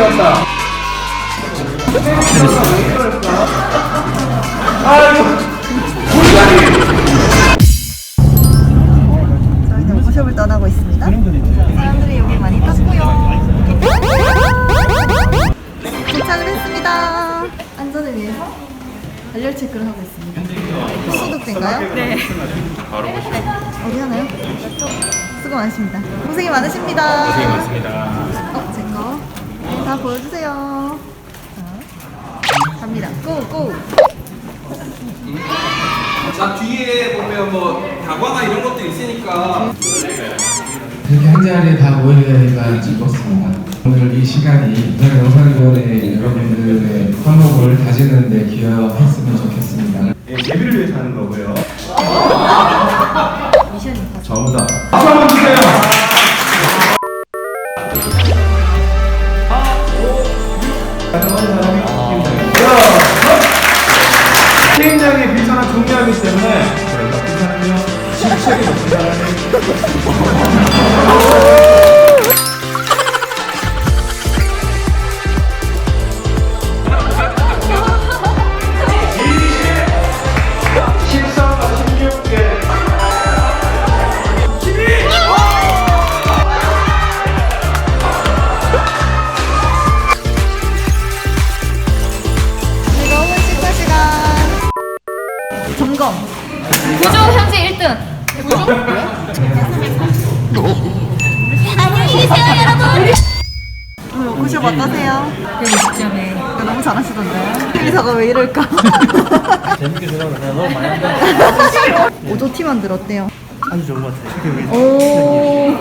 왔다. 저희는 워크숍을 떠나고 있습니다. 사람들이 여기 많이 탔고요. 도착을 했습니다. 안전을 위해서 발열 체크를 하고 있습니다. 소독된가요? 네. 어디 하나요? 수고 많으십니다. 고생이 많으십니다. 고생이 많습니다. 다 보여주세요. 자, 갑니다. 고, 고! 자 뒤에 보면 뭐 다과나 이런 것도 있으니까 이렇게 한 자리에 다 모이게 되니까 즐겁습니다. 오늘 이 시간이 저희 영상위원회 여러분들의 화목을 다지는 데 기여했으면 좋겠습니다. 예, 예비를 위해서 하는 거고요. 전부 다 박수 한번 주세요. 중요하기 때문에 저희가 비선은요 실체가 높은 사람이 점검. 구조 현재 1등. 안녕히 계세요, 여러분. 오늘 워크숍 어떠세요? 120점에 너무 잘하시던데. 회사가 왜 이럴까? 재밌게 생각하세요. 너무 많이 한다. 오조티 만들었대요. 아주 좋은 것 같아요. 오.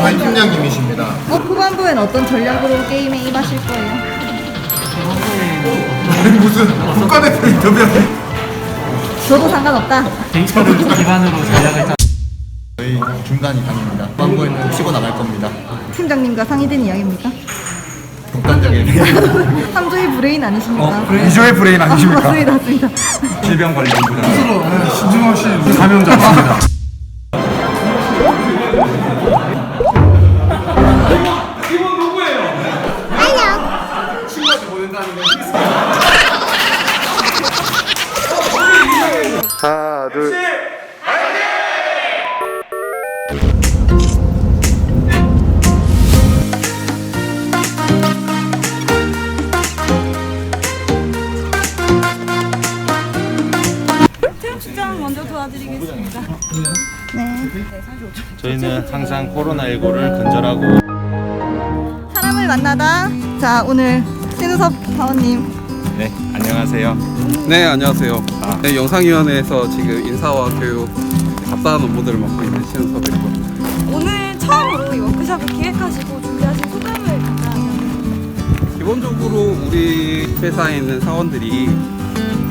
저희 팀장님이십니다. 어, 후반부엔 어떤 전략으로 게임에 임하실 거예요? 무슨 국가대표 인터뷰 저도 상관없다. 데이터를 기반으로 전략을 짜. 저희 중간 이상입니다. 광고에는 치고 나갈 겁니다. 팀장님과 상의된 이야기입니까? 독단적인. 3조의 브레인 아니십니까? 이조의 브레인 아, 맞습니다. 맞습니다. 질병관리본부장. 신중하신 감염자입니다. 하나, 둘. 네. 저희는 항상 코로나19를 근절하고 사람을 만나다. 자, 오늘 신우섭 사원님. 네 안녕하세요. 네 안녕하세요. 네, 영상위원회에서 지금 인사와 교육 잡다한 업무들을 맡고 있는 신섭이고 오늘 처음으로 이 워크숍을 기획하시고 준비하신 소감을 간단하게 기본적으로 우리 회사에 있는 사원들이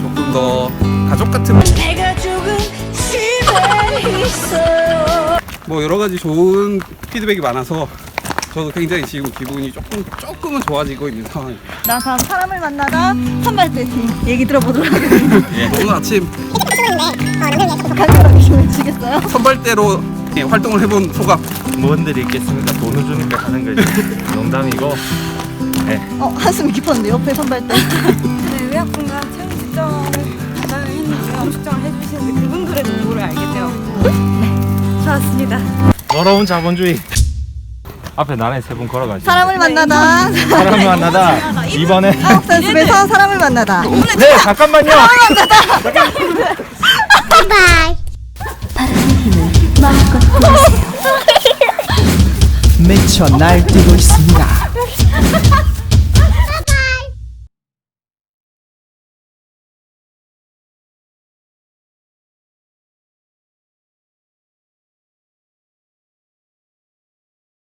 조금 더 가족 같은 내가 조금 집에 있어요. 뭐 여러 가지 좋은 피드백이 많아서 저도 굉장히 지금 기분이 조금 조금은 좋아지고 있는 상황입니다. 나 다음 사람을 만나다 선발대 팀 얘기 들어보도록 하겠습니다. 오늘 아침 주시겠어요? 선발대로 예, 활동을 해본 소감. 무언들이 있겠습니까? 돈을 주니까 하는 거지. 농담이고 어, 한숨이 깊었는데 옆에 선발대. 네, 의학분과 채용 측정을 담당을 했는데요 측정을 해주시는데 그분들의 정보를 알게 되었고 네 좋았습니다 더러운 자본주의. 앞에 나란히 세분 걸어가지. 사람을 만나다. 사람을 만나다 이번에 아홉 산숲에서 사람을 만나다. 네 잠깐만요. 미쳐 날뛰고 있습니다.